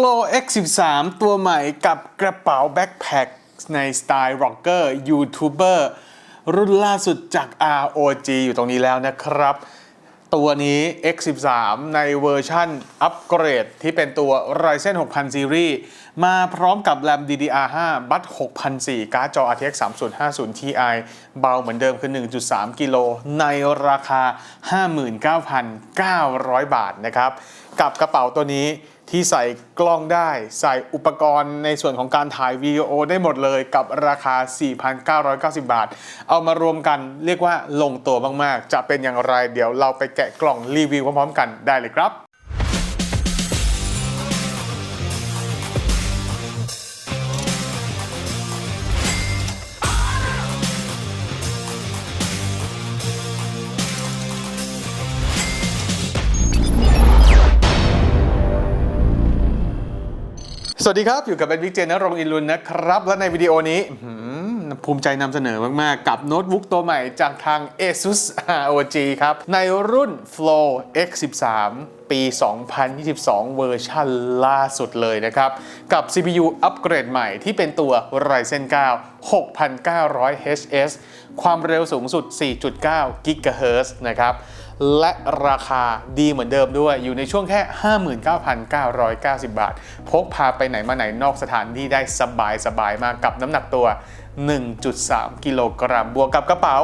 Flow X13 ตัวใหม่กับกระเป๋าแบ็คแพคในสไตล์ร็อกเกอร์ยูทูบเบอร์รุ่นล่าสุดจาก ROG อยู่ตรงนี้แล้วนะครับ ตัวนี้ X13 ในเวอร์ชั่นอัปเกรดที่เป็นตัว Ryzen 6000 Series มาพร้อมกับแรม DDR5 บัต6004 การ์ดจอ RTX 3050 Ti เบาเหมือนเดิมคือ 1.3 กิโล ในราคา 59,900 บาทนะครับ กับกระเป๋าตัวนี้ ที่ใส่กล้องได้ ใส่อุปกรณ์ในส่วนของการถ่ายวิดีโอได้หมดเลยกับราคา 4,990 บาท เอามารวมกันเรียกว่าลงตัวมาก ๆ จะเป็นอย่างไร เดี๋ยวเราไปแกะกล่องรีวิวพร้อมๆกันได้เลยครับ วัสดีครับ อยู่กับเป็นวิกเจนรงอินลุนนะครับ และในวิดีโอนี้ภูมิใจนำเสนอมาก ๆ กับโน้ตบุ๊กตัวใหม่จากทาง ASUS ROG ครับ ในรุ่น Flow X13 ปี 2022 เวอร์ชันล่าสุดเลยนะครับ กับ CPU อัปเกรดใหม่ที่เป็นตัว Ryzen 9 6900 HS ความเร็วสูงสุด 4.9 GHz นะครับ และราคาดีเหมือนเดิมด้วย อยู่ในช่วงแค่ 59,990 บาท พกพาไปไหนมาไหนนอกสถานที่ได้สบายสบายๆมากกับน้ำหนักตัว 1.3 กิโลกรัมบวกกับกระเป๋า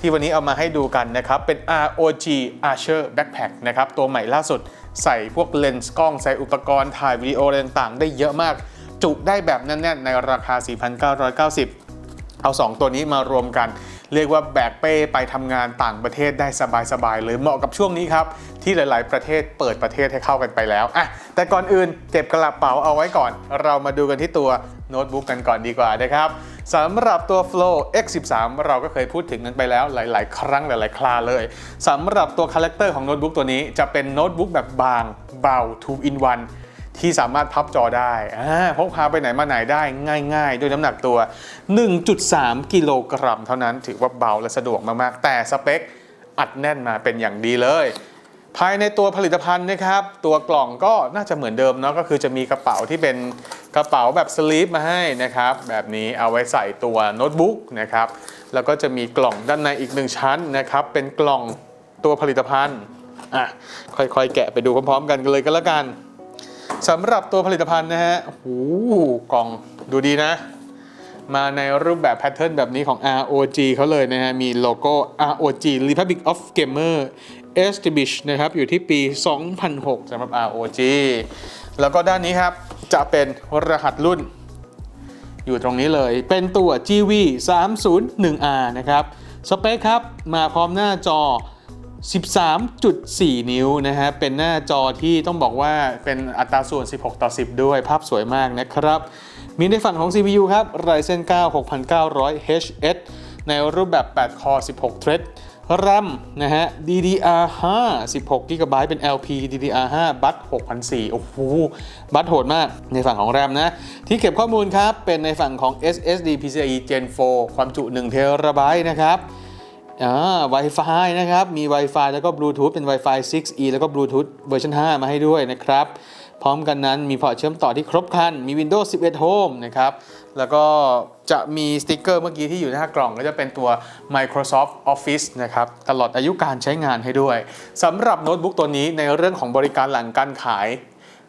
ที่วันนี้เอามาให้ดูกันนะครับ เป็น ROG Archer Backpack นะครับ ตัวใหม่ล่าสุด ใส่พวกเลนส์กล้องใส่อุปกรณ์ถ่ายวิดีโออะไรต่างๆ ได้เยอะมาก จุได้แบบแน่นๆ ในราคา 4,990 เอา 2 ตัวนี้มารวมกัน เรียกว่าแบกเป้ไปทำงานต่างประเทศได้สบายๆเลยเหมาะกับช่วงนี้ครับ ที่หลาย ๆ ประเทศเปิดประเทศให้เข้ากันไปแล้วอะแต่ก่อนอื่นเก็บกระเป๋าเอาไว้ก่อน เรามาดูกันที่ตัวโน้ตบุ๊กกันก่อนดีกว่านะครับสำหรับตัว Flow X13 เราก็เคยพูดถึงกันไปแล้วหลาย ๆ ครั้งหลาย ๆคราเลยสำหรับตัวคาแรคเตอร์ของโน้ตบุ๊กตัวนี้จะเป็นโน้ตบุ๊กแบบบางเบา 2 in 1 ที่สามารถพับจอได้พกพาไปไหนมาไหนได้ง่าย ๆ ด้วยน้ำหนักตัว 1.3 กิโลกรัมเท่านั้นถือว่าเบาและสะดวกมากๆ แต่สเปคอัดแน่นมาเป็นอย่างดีเลย ภายในตัวผลิตภัณฑ์นะครับ ตัวกล่องก็น่าจะเหมือนเดิมเนาะก็คือจะมีกระเป๋าที่เป็นกระเป๋าแบบสลีปมาให้นะครับ แบบนี้เอาไว้ใส่ตัวโน้ตบุ๊กนะครับ แล้วก็จะมีกล่องด้านในอีกหนึ่งชั้นนะครับ เป็นกล่องตัวผลิตภัณฑ์อะค่อยๆ แกะไปดูพร้อมๆ กันเลยก็แล้วกัน สำหรับตัวผลิตภัณฑ์นะฮะโอ้โหกล่องดูดีนะ มาในรูปแบบแพทเทิร์นแบบนี้ของ ROG เขาเลยนะฮะ มีโลโก้ ROG Republic of Gamer Establish นะครับ อยู่ที่ปี 2006สำหรับ ROG แล้วก็ด้านนี้ครับ จะเป็นรหัสรุ่น อยู่ตรงนี้เลย เป็นตัว GV 301R นะครับ สเปคครับ มาพร้อมหน้าจอ 13.4 นิ้วนะฮะ เป็นหน้าจอที่ต้องบอกว่าเป็นอัตราส่วน 16 ต่อ 10 ด้วย ภาพสวยมากนะครับ มีในฝั่งของ CPU ครับ Ryzen 9 6900 HS ในรูปแบบ 8 คอ 16 thread RAM นะฮะ DDR5 16 GB เป็น LP DDR5 บัต6004โอ้โห บัตโหดมาก ในฝั่งของ RAM นะ ที่เก็บข้อมูลครับ เป็นในฝั่งของ SSD PCIe Gen 4 ความจุ1 t b นะครับ อ่า Wi-Fi นะครับ มี Wi-Fi แล้วก็ Bluetooth เป็น Wi-Fi 6E แล้วก็ Bluetooth เวอร์ชัน5 มาให้ด้วยนะครับ พร้อมกันนั้นมีพอร์ตเชื่อมต่อที่ครบครัน มี Windows 11 Home นะครับ แล้วก็จะมีสติกเกอร์เมื่อกี้ที่อยู่หน้ากล่องก็จะเป็นตัว Microsoft Office นะครับ ตลอดอายุการใช้งานให้ด้วยสำหรับโน้ตบุ๊กตัวนี้ในเรื่องของบริการหลังการขาย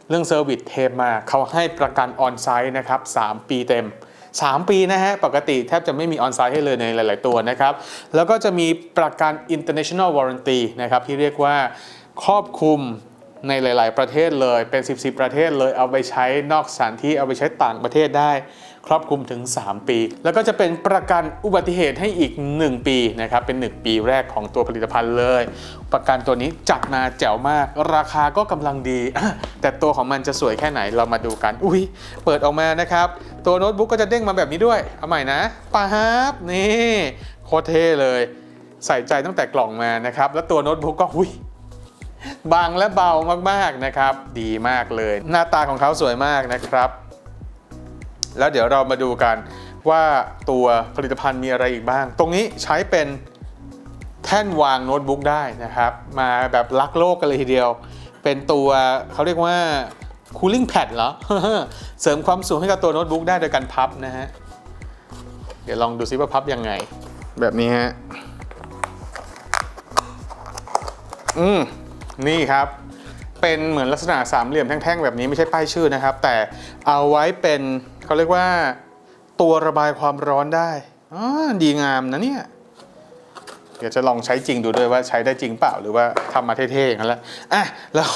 เรื่องเซอร์วิสเทมมาเขาให้ประกันออนไซต์นะครับ 3 ปีเต็ม 3 ปีนะฮะ ปกติแทบจะไม่มีออนไซต์ให้เลยในหลาย ๆ ตัวนะครับ แล้วก็จะมีประกัน international warranty นะครับที่เรียกว่าครอบคลุมในหลาย ๆ ประเทศเลยเป็น10ประเทศเลยเอาไปใช้นอกสถานที่เอาไปใช้ต่างประเทศได้ ครอบคลุมถึง 3 ปี แล้วก็จะเป็นประกันอุบัติเหตุให้อีก 1 ปีนะครับเป็น 1 ปีแรกของตัวผลิตภัณฑ์เลย ประกันตัวนี้จัดมาแจ๋วมาก ราคาก็กำลังดี แต่ตัวของมันจะสวยแค่ไหนเรามาดูกัน อุ้ยเปิดออกมานะครับ ตัวโน้ตบุ๊กก็จะเด้งมาแบบนี้ด้วยเอาใหม่นะปาฮับนี่โคตรเท่เลยใส่ใจตั้งแต่กล่องมานะครับ แล้วตัวโน้ตบุ๊กก็อุ้ยบางและเบามากๆนะครับ ดีมากเลย หน้าตาของเขาสวยมากนะครับ แล้วเดี๋ยวเรามาดูกันว่าตัวผลิตภัณฑ์มีอะไรอีกบ้าง ตรงนี้ใช้เป็นแท่นวางโน้ตบุ๊กได้นะครับ มาแบบลักโลกกันเลยทีเดียว เป็นตัวเขาเรียกว่า cooling pad เหรอ เสริมความสูงให้กับตัวโน้ตบุ๊กได้โดยการพับนะฮะ เดี๋ยวลองดูซิว่าพับยังไง แบบนี้ฮะ อืม นี่ครับ เป็นเหมือนลักษณะสามเหลี่ยมแท่งๆ แบบนี้ไม่ใช่ป้ายชื่อนะครับ แต่เอาไว้เป็น เขาเรียกว่า ตัวระบายความร้อนได้อดีงามนะเนี่ยเดี๋ยวจะลองใช้จริงดูด้วยว่าใช้ได้จริงเปล่าหรือว่าทำมาเท่ๆอย่างนั้นแหละอะแล้ว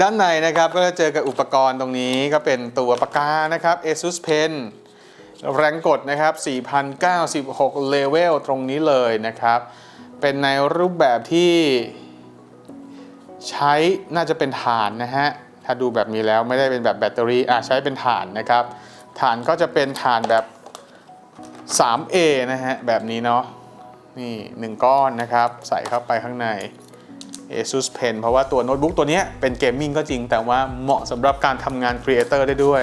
ด้านในนะครับก็จะเจอกับอุปกรณ์ตรงนี้ก็เป็นตัวปากกานะครับ ASUS Pen แรงกดนะครับ4,096เลเวลตรงนี้เลยนะครับ เป็นในรูปแบบที่ใช้น่าจะเป็นฐานนะฮะ ถ้าดูแบบนี้แล้วไม่ได้เป็นแบบแบตเตอรี่อะใช้เป็นฐานนะครับ ฐานก็จะเป็นฐานแบบ 3A นะฮะ แบบนี้เนาะ นี่หนึ่งก้อนนะครับ ใส่เข้าไปข้างใน ASUS Pen เพราะว่าตัวโน้ตบุ๊กตัวนี้เป็นเกมมิ่งก็จริง แต่ว่าเหมาะสำหรับการทำงานครีเอเตอร์ได้ด้วย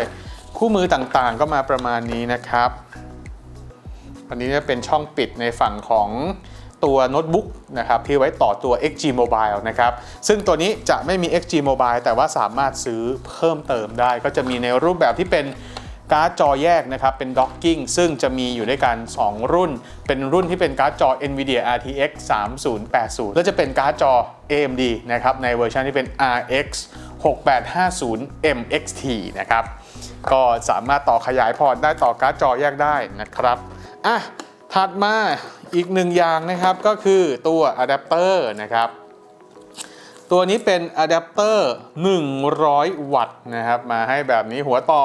คู่มือต่างๆก็มาประมาณนี้นะครับ อันนี้จะเป็นช่องปิดในฝั่งของตัวโน้ตบุ๊กนะครับที่ไว้ต่อตัว XG Mobile นะครับ ซึ่งตัวนี้จะไม่มี XG Mobile แต่ว่าสามารถซื้อเพิ่มเติมได้ ก็จะมีในรูปแบบที่เป็น การ์ดจอแยกนะครับเป็น docking ซึ่งจะมีอยู่ด้วยกัน 2 รุ่น เป็นรุ่นที่เป็นการ์ดจอ NVIDIA RTX 3080 และจะเป็นการ์ดจอ AMD นะครับในเวอร์ชันที่เป็น RX 6850 MXT นะครับก็สามารถต่อขยายพอร์ตได้ต่อการ์ดจอแยกได้นะครับอะถัดมาอีกหนึ่งอย่างนะครับก็คือตัวอะแดปเตอร์นะครับ ตัวนี้เป็นอะแดปเตอร์ 100 วัตต์นะครับ มาให้แบบนี้หัวต่อ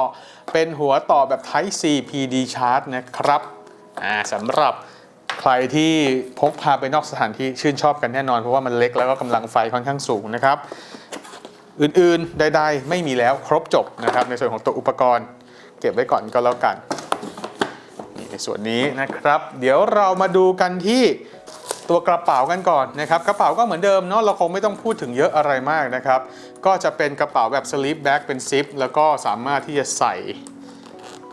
เป็นหัวต่อแบบ Type C PD Charge นะครับอ่าสำหรับใครที่พกพาไปนอกสถานที่ชื่นชอบกันแน่นอน เพราะว่ามันเล็กแล้วก็กำลังไฟค่อนข้างสูงนะครับ อื่นๆใดๆไม่มีแล้วครบจบนะครับ ในส่วนของตัวอุปกรณ์ เก็บไว้ก่อนก็แล้วกันในส่วนนี้นะครับ เดี๋ยวเรามาดูกันที่ ตัวกระเป๋ากันก่อนนะครับกระเป๋าก็เหมือนเดิมเนาะเราคงไม่ต้องพูดถึงเยอะอะไรมากนะครับก็จะเป็นกระเป๋าแบบสลิปแบ็กเป็นซิปแล้วก็สามารถที่จะใส่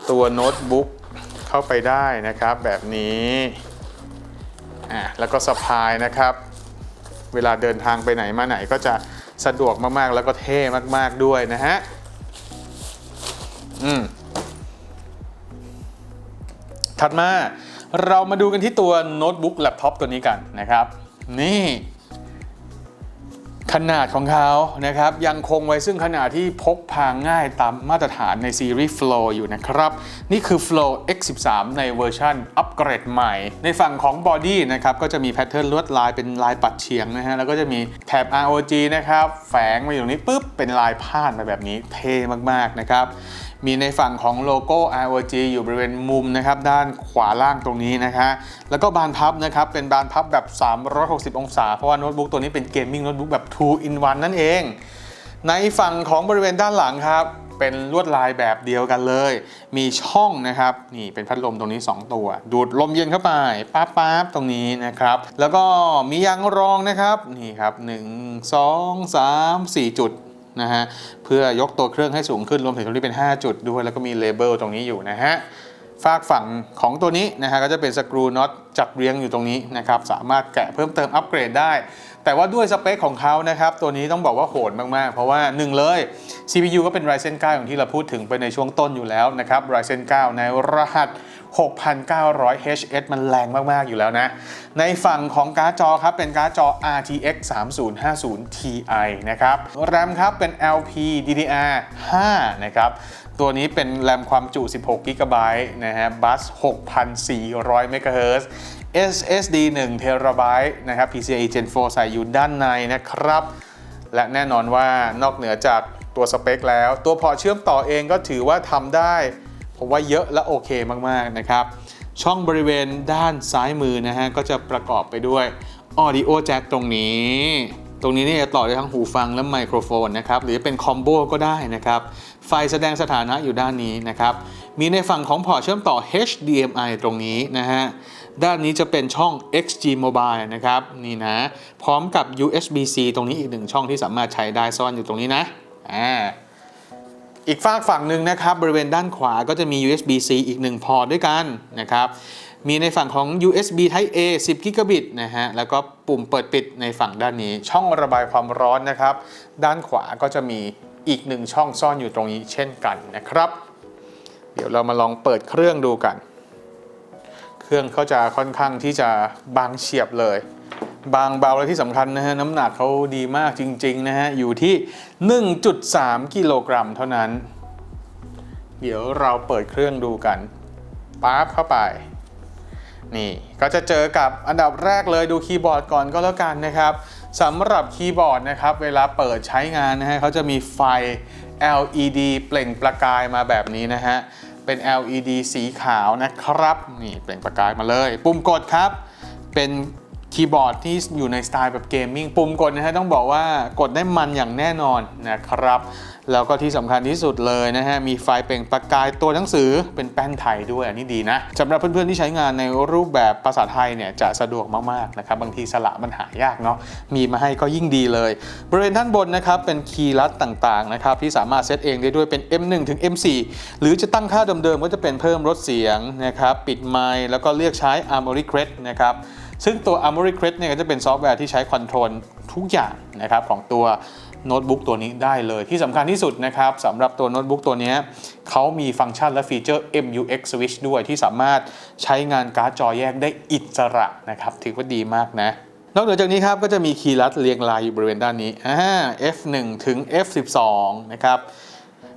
ตัวโน้ตบุ๊กเข้าไปได้นะครับ แบบนี้อะแล้วก็สะพายนะครับ เวลาเดินทางไปไหนมาไหนก็จะสะดวกมากๆแล้วก็เท่มากๆด้วยนะฮะอืมถัดมา เรามาดูกันที่ตัวโน้ตบุ๊กแล็ปท็อปตัวนี้กันนะครับ นี่ ขนาดของเขานะครับยังคงไว้ซึ่งขนาดที่พกพาง่ายตามมาตรฐานในซีรีส์ Flow อยู่นะครับ นี่คือ Flow X13 ในเวอร์ชันอัปเกรดใหม่ ในฝั่งของบอดี้นะครับก็จะมีแพทเทิร์นลวดลายเป็นลายปัดเฉียงนะฮะ แล้วก็จะมีแถบ ROG นะครับแฝงมาอยู่ตรงนี้ปุ๊บ เป็นลายพาดมาแบบนี้เท่มากๆนะครับมีในฝั่งของโลโก้ ROG อยู่บริเวณมุมนะครับด้านขวาล่างตรงนี้นะคะแล้วก็บานพับนะครับเป็นบานพับแบบ 360 องศา เพราะว่าโน้ตบุ๊กตัวนี้เป็นเกมมิ่งโน้ตบุ๊กแบบ2 in 1 นั่นเอง ในฝั่งของบริเวณด้านหลังครับ เป็นลวดลายแบบเดียวกันเลย มีช่องนะครับ นี่เป็นพัดลมตรงนี้ 2 ตัว ดูดลมเย็นเข้าไปป๊าบป๊าบตรงนี้นะครับ แล้วก็มียางรองนะครับนี่ครับ 1 2 3 4 จุดนะฮะเพื่อยกตัวเครื่องให้สูงขึ้นรวมถึงตรงนี้เป็น 5 จุดด้วย แล้วก็มีเลเบลตรงนี้อยู่นะฮะฝากฝั่งของตัวนี้นะฮะก็จะเป็นสกรูน็อตจัดเรียงอยู่ตรงนี้นะครับ สามารถแกะเพิ่มเติมอัปเกรดได้ แต่ว่าด้วยสเปคของเขานะครับ ตัวนี้ต้องบอกว่าโหดมากๆ เพราะว่า 1 เลย CPU ก็เป็น Ryzen 9 อย่างที่เราพูดถึงไปในช่วงต้นอยู่แล้วนะครับ Ryzen 9 ในรหัส 6,900 HS มันแรงมาก ๆ อยู่แล้วนะ ในฝั่งของการ์ดจอครับ เป็นการ์ดจอ RTX 3050 Ti นะครับ RAM ครับ เป็น LP DDR 5นะครับ ตัวนี้เป็นแรมความจุ 16 g b นะฮะ บัส 6,400 MHz SSD 1 TB นะครับ PCIe Gen 4 ใส่อยู่ด้านในนะครับ และแน่นอนว่านอกเหนือจากตัวสเปคแล้ว ตัวพอเชื่อมต่อเองก็ถือว่าทำได้ ผมว่าเยอะและโอเคมาก ๆ นะครับ ช่องบริเวณด้านซ้ายมือนะฮะ ก็จะประกอบไปด้วย Audio Jack ตรงนี้ ตรงนี้เนี่ยจะต่อได้ทั้งหูฟังและไมโครโฟนนะครับ หรือจะเป็นคอมโบก็ได้นะครับ ไฟแสดงสถานะอยู่ด้านนี้นะครับ มีในฝั่งของพอร์ตเชื่อมต่อ HDMI ตรงนี้นะฮะ ด้านนี้จะเป็นช่อง XG Mobile นะครับ นี่นะ พร้อมกับ USB-C ตรงนี้อีกหนึ่งช่องที่สามารถใช้ได้ซ่อนอยู่ตรงนี้นะ อ่า อีกฝากฝั่งหนึ่งนะครับ บริเวณด้านขวาก็จะมี USB-C อีก1พอร์ตด้วยกันนะครับ มีในฝั่งของ USB Type A 10 g b นะฮะ แล้วก็ปุ่มเปิดปิดในฝั่งด้านนี้ ช่องระบายความร้อนนะครับ ด้านขวาก็จะมีอีกหนึ่งช่องซ่อนอยู่ตรงนี้เช่นกันนะครับ เดี๋ยวเรามาลองเปิดเครื่องดูกัน เครื่องเขาจะค่อนข้างที่จะบางเฉียบเลย บางเบาและที่สำคัญนะฮะน้ำหนักเขาดีมากจริงๆนะฮะอยู่ที่ 1.3 กิโลกรัมเท่านั้น เดี๋ยวเราเปิดเครื่องดูกันปั๊บเข้าไปนี่ก็จะเจอกับอันดับแรกเลยดูคีย์บอร์ดก่อนก็แล้วกันนะครับสำหรับคีย์บอร์ดนะครับ เวลาเปิดใช้งานนะฮะเขาจะมีไฟ LED เปล่งประกายมาแบบนี้นะฮะ เป็น LED สีขาวนะครับ นี่เปล่งประกายมาเลย ปุ่มกดครับ เป็น คีย์บอร์ดที่อยู่ในสไตล์แบบเกมมิ่งปุ่มกดนะฮะต้องบอกว่ากดได้มันอย่างแน่นอนนะครับ แล้วก็ที่สำคัญที่สุดเลยนะฮะ มีไฟเปล่งประกายตัวหนังสือเป็นแป้นไทยด้วยอันนี้ดีนะสำหรับเพื่อนๆที่ใช้งานในรูปแบบภาษาไทยเนี่ยจะสะดวกมากๆนะครับบางทีสระมันหายากเนาะมีมาให้ก็ยิ่งดีเลย บริเวณด้านบนนะครับเป็นคีย์ลัดต่างๆนะครับที่สามารถเซตเองได้ด้วยเป็น M1 ถึง M4 หรือจะตั้งค่าเดิมๆก็จะเป็นเพิ่มลดเสียงนะครับปิดไมค์แล้วก็เรียกใช้ Armory Crest นะครับ ซึ่งตัว Armory Crest เนี่ยก็จะเป็นซอฟต์แวร์ที่ใช้คอนโทรลทุกอย่างนะครับของตัวโน้ตบุ๊กตัวนี้ได้เลยที่สำคัญที่สุดนะครับสำหรับตัวโน้ตบุ๊กตัวนี้เขามีฟังก์ชันและฟีเจอร์ MUX Switch ด้วยที่สามารถใช้งานการ์ดจอแยกได้อิสระนะครับถือว่าดีมากนะนอกเหนือจากนี้ครับก็จะมีคีย์ลัดเรียงรายอยู่บริเวณด้านนี้อ่า F1 ถึง F12 นะครับ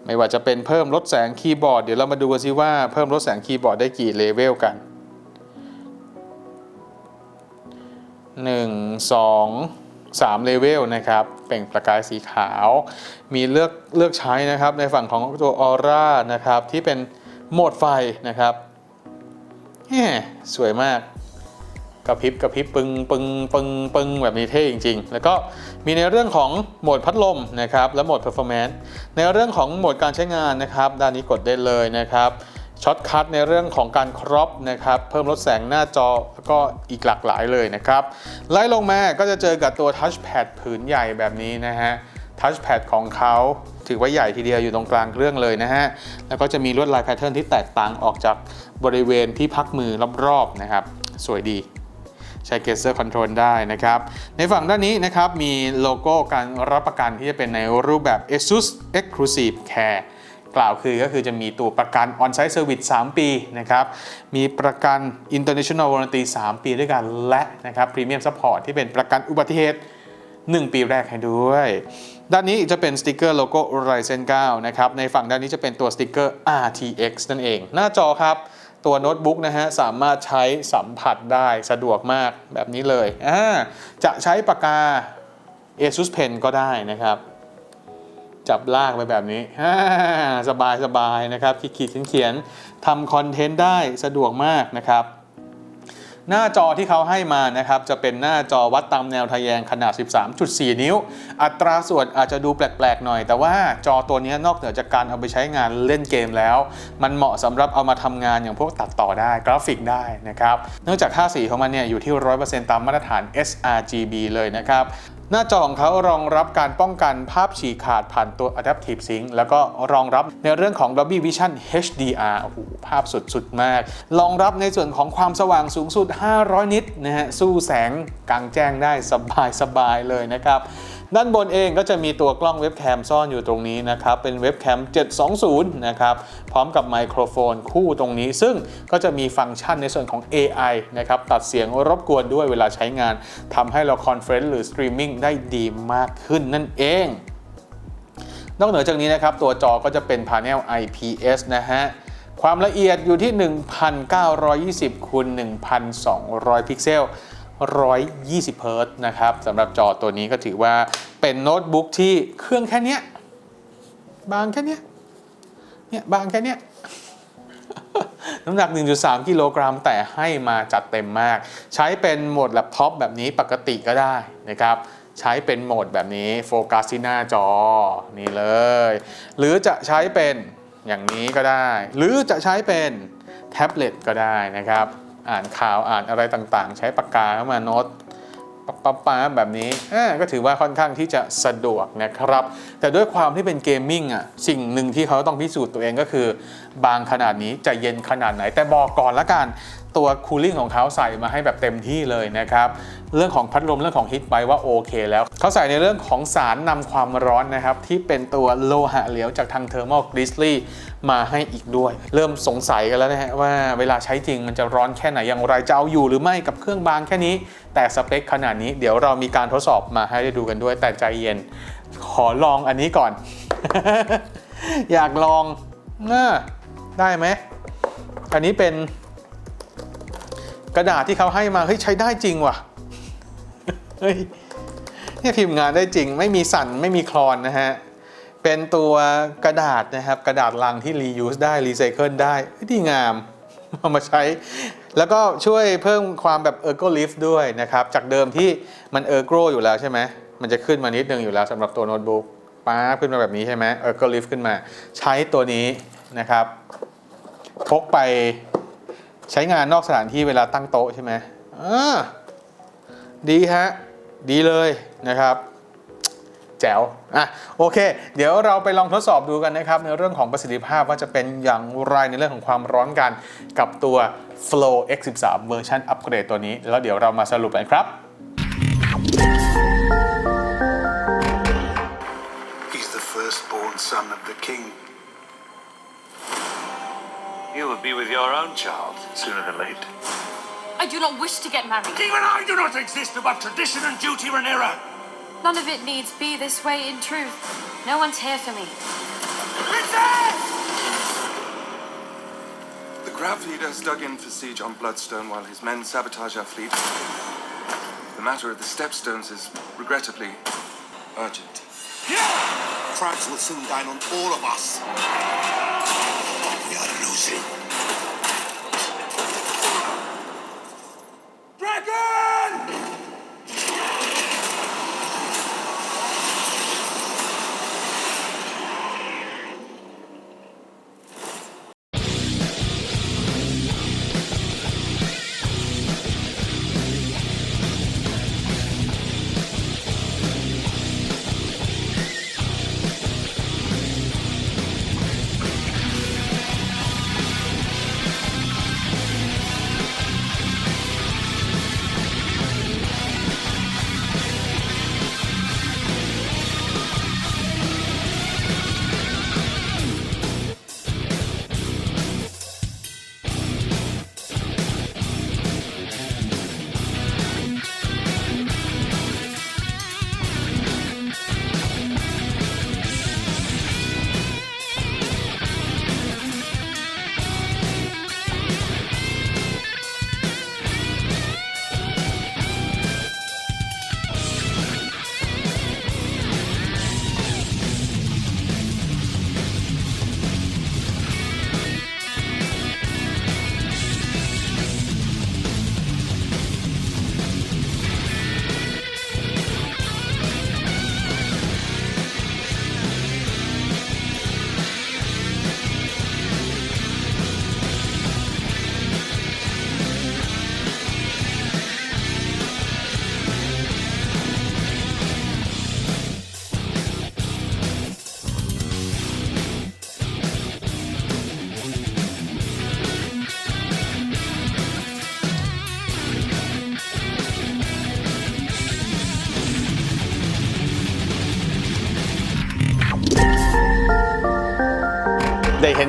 ไม่ว่าจะเป็นเพิ่มลดแสงคีย์บอร์ดเดี๋ยวเรามาดูกันซิว่าเพิ่มลดแสงคีย์บอร์ดได้กี่เลเวลกัน 1 2 3เลเวลนะครับเปล่งประกายสีขาว มีเลือกเลือกใช้นะครับในฝั่งของตัวออร่านะครับที่เป็นโหมดไฟนะครับแหมสวยมากกระพริบกระพริบปึงปึงปึงปึงแบบนี้เท่จริง ๆ แล้วก็มีในเรื่องของโหมดพัดลมนะครับและโหมด performance ในเรื่องของโหมดการใช้งานนะครับ ด้านนี้กดได้เลยนะครับ ช็อตคัทในเรื่องของการครอปนะครับ เพิ่มลดแสงหน้าจอแล้วก็อีกหลากหลายเลยนะครับ ไล่ลงมาก็จะเจอกับตัวทัชแพดผืนใหญ่แบบนี้นะฮะทัชแพดของเขาถือว่าใหญ่ทีเดียวอยู่ตรงกลางเครื่องเลยนะฮะ แล้วก็จะมีลวดลายแพทเทิร์นที่แตกต่างออกจากบริเวณที่พักมือรอบๆนะครับ สวยดีใช้ Gesture Control ได้นะครับ ในฝั่งด้านนี้นะครับ มีโลโก้การรับประกันที่จะเป็นในรูปแบบ ASUS Exclusive Care กล่าวคือก็คือจะมีตัวประกัน On-Site Service 3 ปีนะครับ มีประกัน International Warranty 3 ปีด้วยกัน และนะครับ Premium Support ที่เป็นประกันอุบัติเหตุ 1 ปีแรกให้ด้วย ด้านนี้จะเป็นสติกเกอร์โลโก้ Ryzen 9 นะครับ ในฝั่งด้านนี้จะเป็นตัวสติกเกอร์ RTX นั่นเอง หน้าจอครับ ตัวโน้ตบุ๊กนะฮะสามารถใช้สัมผัสได้สะดวกมากแบบนี้เลย จะใช้ปากกา ASUS Pen ก็ได้นะครับ จับลากไปแบบนี้สบายสบายนะครับขีดๆเขียนๆทำคอนเทนต์ได้สะดวกมากนะครับ หน้าจอที่เขาให้มานะครับ จะเป็นหน้าจอวัดตามแนวทะแยงขนาด 13.4 นิ้ว อัตราส่วนอาจจะดูแปลกๆหน่อย แต่ว่าจอตัวนี้นอกเหนือจากการเอาไปใช้งานเล่นเกมแล้ว มันเหมาะสำหรับเอามาทำงานอย่างพวกตัดต่อได้กราฟิกได้นะครับ เนื่องจากค่าสีของมันเนี่ยอยู่ที่ 100%ตามมาตรฐาน sRGB เลยนะครับ หน้าจอของเขารองรับการป้องกันภาพฉีกขาดผ่านตัว Adaptive Sync แล้วก็รองรับในเรื่องของ Dolby Vision HDR โอ้โหภาพสุดๆมาก รองรับในส่วนของความสว่างสูงสุด 500 นิตนะฮะสู้แสงกลางแจ้งได้สบายๆเลยนะครับ ด้านบนเองก็จะมีตัวกล้องเว็บแคมซ่อนอยู่ตรงนี้นะครับ เป็นเว็บแคม 720 นะครับ พร้อมกับไมโครโฟนคู่ตรงนี้ ซึ่งก็จะมีฟังก์ชันในส่วนของ AI นะครับ ตัดเสียงรบกวนด้วยเวลาใช้งานทำให้เราคอนเฟรนซ์หรือสตรีมมิ่งได้ดีมากขึ้นนั่นเองนอกเหนือจากนี้นะครับ ตัวจอก็จะเป็นพาเนล IPS นะฮะ ความละเอียดอยู่ที่ 1,920คูณ1,200 พิกเซล 120เฮิร์ตซ์นะครับสำหรับจอตัวนี้ก็ถือว่าเป็นโน้ตบุ๊กที่เครื่องแค่เนี้ยบางแค่เนี้ยเนี่ยบางแค่เนี้ยน้ำหนัก 1.3 กิโลกรัมแต่ให้มาจัดเต็มมาก ใช้เป็นโหมดแล็ปท็อปแบบนี้ปกติก็ได้นะครับ ใช้เป็นโหมดแบบนี้โฟกัสที่หน้าจอนี่เลย หรือจะใช้เป็นอย่างนี้ก็ได้ หรือจะใช้เป็นแท็บเล็ตก็ได้นะครับ อ่านข่าวอ่านอะไรต่างๆ ใช้ปากกาเข้ามาโน้ตปั๊บป๊าแบบนี้อ่าก็ถือว่าค่อนข้างที่จะสะดวกนะครับ แต่ด้วยความที่เป็นเกมมิ่งอะสิ่งหนึ่งที่เขาต้องพิสูจน์ตัวเองก็คือ บางขนาดนี้จะเย็นขนาดไหน แต่บอกก่อนละกัน ตัวคูลิ่งของเขาใส่มาให้แบบเต็มที่เลยนะครับ เรื่องของพัดลมเรื่องของฮิตไบว่าโอเคแล้ว เขาใส่ในเรื่องของสารนำความร้อนนะครับ ที่เป็นตัวโลหะเหลวจากทางเทอร์ a ม g กริสลี่มาให้อีกด้วย เริ่มสงสัยกันแล้วนะฮะว่าเวลาใช้จริงมันจะร้อนแค่ไหนอย่างไรจะเอาอยู่หรือไม่กับเครื่องบางแค่นี้ แต่สเปคขนาดนี้เดี๋ยวเรามีการทดสอบมาให้ได้ดูกันด้วย แต่ใจเย็น ขอลองอันนี้ก่อน อยากลองน่าได้ไหมอันนี้เป็น กระดาษที่เขาให้มาเฮ้ยใช้ได้จริงว่ะเฮ้ยเนี่ยพิมพ์งานได้จริง ไม่มีสั่นไม่มีคลอนนะฮะเป็นตัวกระดาษนะครับกระดาษลังที่ reuse ได้ recycle ได้เฮ้ยดีงามเอามาใช้ แล้วก็ช่วยเพิ่มความแบบ ergo lift ด้วยนะครับ จากเดิมที่มัน ergo อยู่แล้วใช่ไหมมันจะขึ้นมานิดนึงอยู่แล้วสำหรับตัวโน้ตบุ๊กป้าขึ้นมาแบบนี้ใช่ไหม ergo lift ขึ้นมา ใช้ตัวนี้นะครับพกไป ใช้งานนอกสถานที่เวลาตั้งโต๊ะใช่ไหมอ่าดีฮะ ดีเลยนะครับ แจ๋ว อะ โอเค เดี๋ยวเราไปลองทดสอบดูกันนะครับ ในเรื่องของประสิทธิภาพว่าจะเป็นอย่างไรในเรื่องของความร้อนกัน กับตัว Flow X13 เวอร์ชันอัปเกรดตัวนี้ แล้วเดี๋ยวเรามาสรุปกันครับ He's the firstborn son of the king. You will be with your own child sooner than late. I do not wish to get married. Even I do not exist above tradition and duty, Rhaenyra. None of it needs be this way in truth. No one's here for me. Princess! The Grav leader has dug in for siege on Bloodstone while his men sabotage our fleet. The matter of the Stepstones is regrettably urgent. Crabs will soon dine on all of us. losing.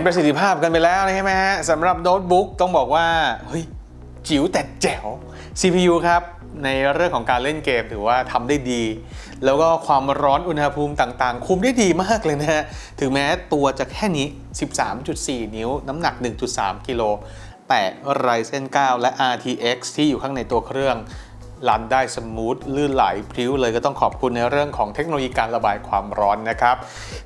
ประสิทธิภาพกันไปแล้วใช่ไหมฮะสำหรับโน้ตบุ๊กต้องบอกว่าเฮ้ยจิ๋วแต่แจ๋ว CPU ครับในเรื่องของการเล่นเกมถือว่าทำได้ดี แล้วก็ความร้อนอุณหภูมิต่างๆ คุมได้ดีมากเลยนะฮะ ถึงแม้ตัวจะแค่นี้ 13.4 นิ้ว น้ำหนัก 1.3 กิโลแต่ Ryzen 9 และ RTX ที่อยู่ข้างในตัวเครื่อง รันได้สมูทลื่นไหลพลิ้วเลยก็ต้องขอบคุณในเรื่องของเทคโนโลยีการระบายความร้อนนะครับ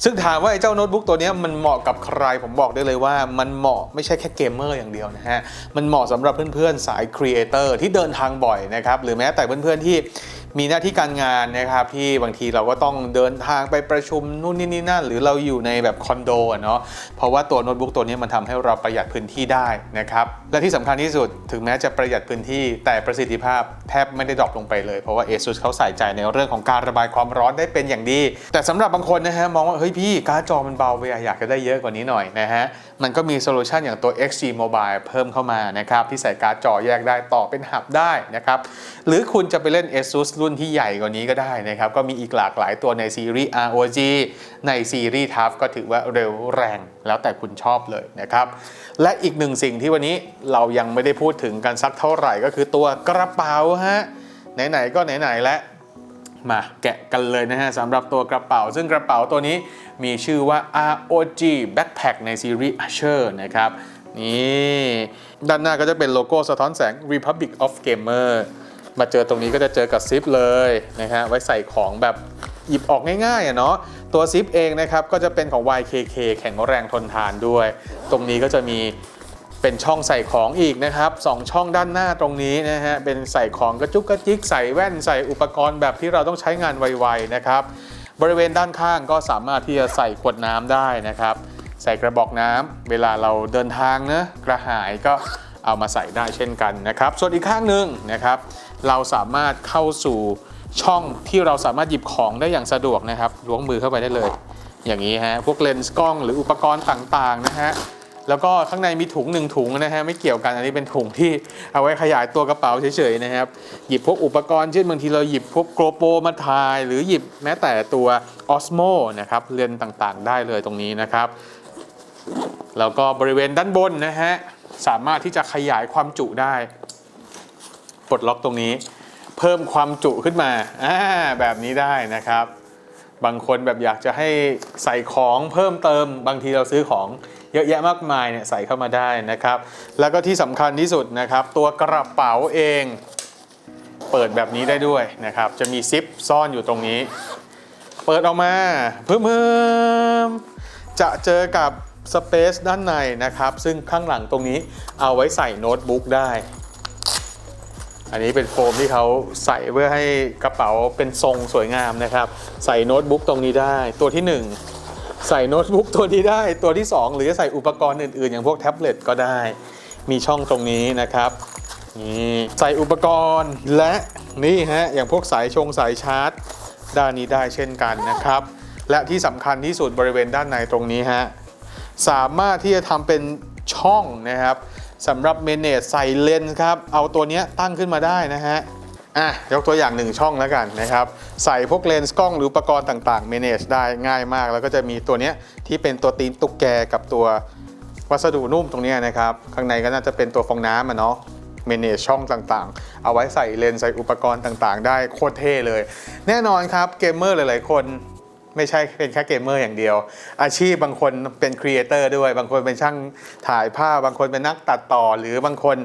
ซึ่งถามว่าไอ้เจ้าโน้ตบุ๊กตัวนี้มันเหมาะกับใครผมบอกได้เลยว่ามันเหมาะไม่ใช่แค่เกมเมอร์อย่างเดียวนะฮะ มันเหมาะสำหรับเพื่อนๆสายครีเอเตอร์ที่เดินทางบ่อยนะครับหรือแม้แต่เพื่อนๆที่ มีหน้าที่การงานนะครับที่บางทีเราก็ต้องเดินทางไปประชุมนู่นนี่นี่นั่นหรือเราอยู่ในแบบคอนโดเนาะเพราะว่าตัวโน้ตบุ๊กตัวนี้มันทำให้เราประหยัดพื้นที่ได้นะครับและที่สำคัญที่สุดถึงแม้จะประหยัดพื้นที่แต่ประสิทธิภาพแทบไม่ได้ดรอปลงไปเลยเพราะว่า ASUS เขาใส่ใจในเรื่องของการระบายความร้อนได้เป็นอย่างดี แต่สำหรับบางคนนะฮะมองว่าเฮ้ยพี่การ์ดจอมันเบาไปอยากจะได้เยอะกว่านี้หน่อยนะฮะมันก็มีโซลูชันอย่างตัว XG Mobile เพิ่มเข้ามานะครับที่ใส่การ์ดจอแยกได้ต่อเป็นหับได้นะครับหรือคุณจะไปเล่น ASUS รุ่นที่ใหญ่กว่านี้ก็ได้นะครับก็มีอีกหลากหลายตัวในซีรีส์ ROG ในซีรีส์ TUF ก็ถือว่าเร็วแรงแล้วแต่คุณชอบเลยนะครับและอีกหนึ่งสิ่งที่วันนี้เรายังไม่ได้พูดถึงกันสักเท่าไหร่ก็คือตัวกระเป๋าฮะไหนๆก็ไหนๆแล้ว มาแกะกันเลยนะฮะสำหรับตัวกระเป๋า ซึ่งกระเป๋าตัวนี้มีชื่อว่า ROG Backpack ในซีรีส์ Usher นะครับ นี่ด้านหน้าก็จะเป็นโลโก้สะท้อนแสง Republic of Gamer มาเจอตรงนี้ก็จะเจอกับซิปเลยนะฮะไว้ใส่ของแบบหยิบออกง่ายๆอะเนาะตัวซิปเองนะครับก็จะเป็นของ YKK แข็งแรงทนทานด้วย ตรงนี้ก็จะมี เป็นช่องใส่ของอีกนะครับสองช่องด้านหน้าตรงนี้นะฮะเป็นใส่ของกระจุกกระจิกใส่แว่นใส่อุปกรณ์แบบที่เราต้องใช้งานไวๆนะครับ บริเวณด้านข้างก็สามารถที่จะใส่ขวดน้ำได้นะครับ ใส่กระบอกน้ำเวลาเราเดินทางนะกระหายก็เอามาใส่ได้เช่นกันนะครับ ส่วนอีกข้างหนึ่งนะครับ เราสามารถเข้าสู่ช่องที่เราสามารถหยิบของได้อย่างสะดวกนะครับล้วงมือเข้าไปได้เลย อย่างนี้ฮะพวกเลนส์กล้องหรืออุปกรณ์ต่างๆนะฮะ แล้วก็ข้างในมีถุงหนึ่งถุงนะฮะไม่เกี่ยวกันอันนี้เป็นถุงที่เอาไว้ขยายตัวกระเป๋าเฉยๆนะครับหยิบพวกอุปกรณ์เช่นบางทีเราหยิบพวกโกลโปมาถ่าย หรือหยิบแม้แต่ตัวออสโมนะครับเลนต่างๆ ได้เลยตรงนี้นะครับแล้วก็บริเวณด้านบนนะฮะสามารถที่จะขยายความจุได้ปลดล็อกตรงนี้ เพิ่มความจุขึ้นมาอ่าแบบนี้ได้นะครับ บางคนแบบอยากจะให้ใส่ของเพิ่มเติม บางทีเราซื้อของเยอะแยะมากมายเนี่ยใส่เข้ามาได้นะครับ แล้วก็ที่สำคัญที่สุดนะครับ ตัวกระเป๋าเองเปิดแบบนี้ได้ด้วยนะครับ จะมีซิปซ่อนอยู่ตรงนี้ เปิดออกมาเพิ่มจะเจอกับสเปซด้านในนะครับ ซึ่งข้างหลังตรงนี้เอาไว้ใส่โน้ตบุ๊กได้ อันนี้เป็นโฟมที่เขาใส่เพื่อให้กระเป๋าเป็นทรงสวยงามนะครับ ใส่โน้ตบุ๊กตรงนี้ได้ ตัวที่ 1 ใส่โน้ตบุ๊กตัวนี้ได้ ตัวที่ 2 หรือจะใส่อุปกรณ์อื่นๆ อย่างพวกแท็บเล็ตก็ได้ มีช่องตรงนี้นะครับนี่ใส่อุปกรณ์และนี่ฮะอย่างพวกสายชงสายชาร์จ ด้านนี้ได้เช่นกันนะครับ และที่สำคัญที่สุดบริเวณด้านในตรงนี้ฮะสามารถที่จะทำเป็นช่องนะครับ สำหรับเมเนจใส่เลนส์ครับ เอาตัวนี้ตั้งขึ้นมาได้นะฮะอะยกตัวอย่างหนึ่งช่องแล้วกันนะครับ ใส่พวกเลนส์กล้องหรืออุปกรณ์ต่างๆ manage ได้ง่ายมาก แล้วก็จะมีตัวนี้ที่เป็นตัวตีนตุ๊กแกกับตัววัสดุนุ่มตรงนี้นะครับ ข้างในก็น่าจะเป็นตัวฟองน้ำอะเนาะ manage ช่องต่างๆ เอาไว้ใส่เลนส์ใส่อุปกรณ์ต่างๆ ได้โคตรเท่เลย แน่นอนครับเกมเมอร์หลายๆ คน ไม่ใช่เป็นแค่เกมเมอร์อย่างเดียว อาชีพบางคนเป็นครีเอเตอร์ด้วย บางคนเป็นช่างถ่ายภาพ บางคนเป็นนักตัดต่อ หรือบางคน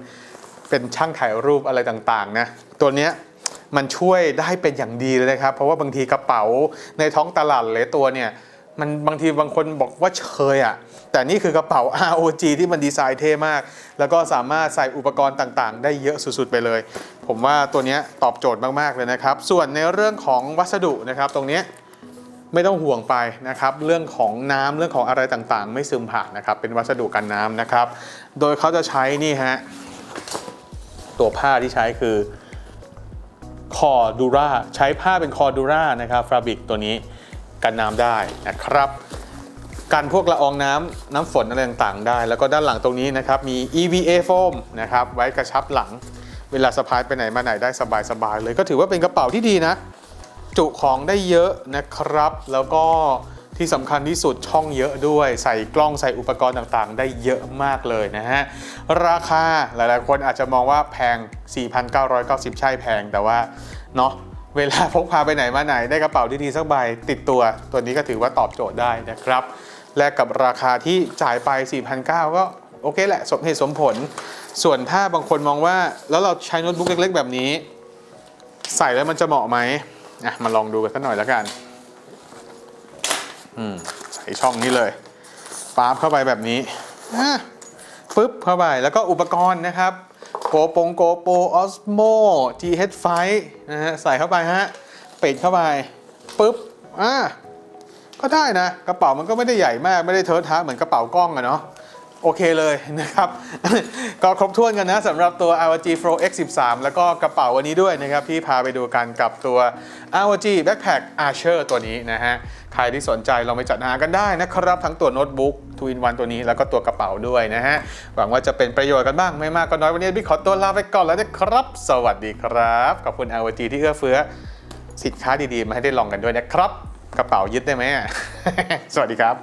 เป็นช่างถ่ายรูปอะไรต่างๆนะตัวเนี้ยมันช่วยได้เป็นอย่างดีเลยนะครับ เพราะว่าบางทีกระเป๋าในท้องตลาดหลายตัวเนี่ยมันบางทีบางคนบอกว่าเชยอะ่ะแต่นี่คือกระเป๋า ROG ที่มันดีไซน์เท่มาก แล้วก็สามารถใส่อุปกรณ์ต่างๆ ได้เยอะสุดๆไปเลย ผมว่าตัวนี้ตอบโจทย์มากๆเลยนะครับ ส่วนในเรื่องของวัสดุนะครับตรงนี้ ไม่ต้องห่วงไปนะครับเรื่องของน้ำเรื่องของอะไรต่างๆ ไม่ซึมผ่านนะครับเป็นวัสดุกันน้ำนะครับ โดยเขาจะใช้นี่ฮะตัวผ้าที่ใช้คือคอดูราใช้ผ้าเป็นคอดูรานะครับฟาบิกตัวนี้กันน้ำได้นะครับกันพวกละอองน้ำน้ำฝนอะไรต่างๆได้ แล้วก็ด้านหลังตรงนี้นะครับมี EVA foam นะครับไว้กระชับหลัง เวลาสะพายไปไหนมาไหนได้สบายๆเลยก็ถือว่าเป็นกระเป๋าที่ดีนะ จุของได้เยอะนะครับ แล้วก็ที่สำคัญที่สุดช่องเยอะด้วย ใส่กล้องใส่อุปกรณ์ต่างๆ ได้เยอะมากเลยนะฮะ ราคาหลายๆ คนอาจจะมองว่าแพง 4,990 ใช่แพงแต่ว่าเนาะเวลาพกพาไปไหนมาไหนได้กระเป๋าดีๆสักใบติดตัว ตัวนี้ก็ถือว่าตอบโจทย์ได้นะครับแลกกับราคาที่จ่ายไป4,900ก็โอเคแหละ สมเหตุสมผล ส่วนถ้าบางคนมองว่า แล้วเราใช้โน้ตบุ๊กเล็กๆ แบบนี้ ใส่แล้วมันจะเหมาะไหม อะมาลองดูกันสักหน่อยแล้วกัน อืมใส่ช่องนี้เลยปาบเข้าไปแบบนี้อะปึ๊บเข้าไปแล้วก็อุปกรณ์นะครับโกโปงโกโปออสโม GH5 นะฮะใส่เข้าไปฮะปิดเข้าไปปึ๊บอะก็ได้นะ กระเป๋ามันก็ไม่ได้ใหญ่มากไม่ได้เทิร์ทะเหมือนกระเป๋ากล้องอะเนาะ โอเคเลยนะครับ ก็ครบถ้วนกันนะสำหรับตัว ROG Flow X13 แล้วก็กระเป๋าวันนี้ด้วยนะครับ ที่พาไปดูกันกับตัว ROG Backpack Archer ตัวนี้นะฮะ ใครที่สนใจลองไปจัดหากันได้นะครับ ทั้งตัวโน้ตบุ๊ก2 in 1ตัวนี้แล้วก็ตัวกระเป๋าด้วยนะฮะ หวังว่าจะเป็นประโยชน์กันบ้างไม่มากก็น้อยวันนี้บิ๊กขอตัวลาไปก่อนแล้วนะครับ สวัสดีครับขอบคุณ ROG ที่เอื้อเฟื้อสินค้าดีๆ มาให้ได้ลองกันด้วยนะครับ กระเป๋ายึดได้ไหมสวัสดีครับ